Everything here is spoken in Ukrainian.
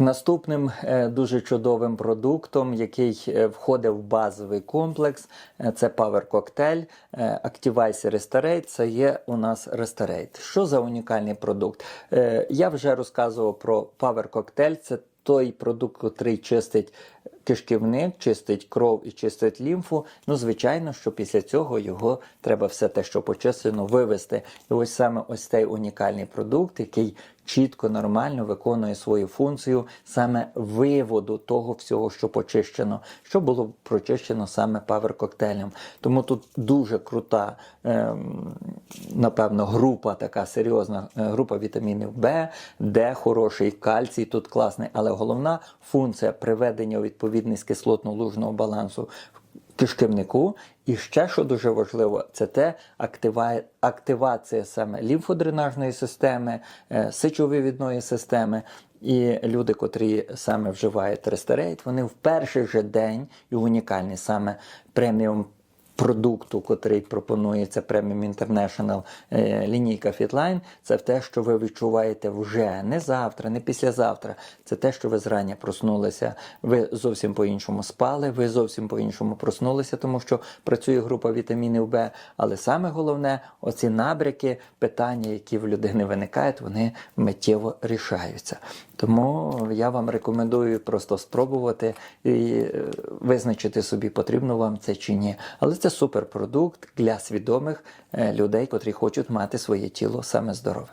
Наступним е, дуже чудовим продуктом, який е, входить в базовий комплекс, е, це Power Cocktail Activize Restorate. Це є у нас Restorate. Що за унікальний продукт? Я вже розказував про Power Cocktail. Це той продукт, який чистить кишківник, чистить кров і чистить лімфу. Ну, звичайно, що після цього його треба все те, що почистено, вивести. І ось саме ось цей унікальний продукт, який чітко, нормально виконує свою функцію саме виводу того всього, що почищено, що було прочищено саме павер-коктейлем. Тому тут дуже крута, ем, напевно, група, така серйозна е, група вітамінів Б, Д, хороший кальцій, тут класний, але головна функція приведення у відповідність кислотно-лужного балансу кишківнику. І ще, що дуже важливо, це те активація саме лімфодренажної системи, е, сечовивідної системи. І люди, котрі саме вживають рестерейт, вони в перший же день і унікальний саме преміум продукту, котрий пропонується Premium International е, лінійка Fitline, це те, що ви відчуваєте вже не завтра, не післязавтра. Це те, що ви зрання проснулися. Ви зовсім по-іншому спали, ви зовсім по-іншому проснулися, тому що працює група вітамінів Б. Але саме головне, оці набряки, питання, які в людини виникають, вони миттєво рішаються. Тому я вам рекомендую просто спробувати і е, визначити собі, потрібно вам це чи ні. Але це суперпродукт для свідомих е, людей, котрі хочуть мати своє тіло саме здоровим.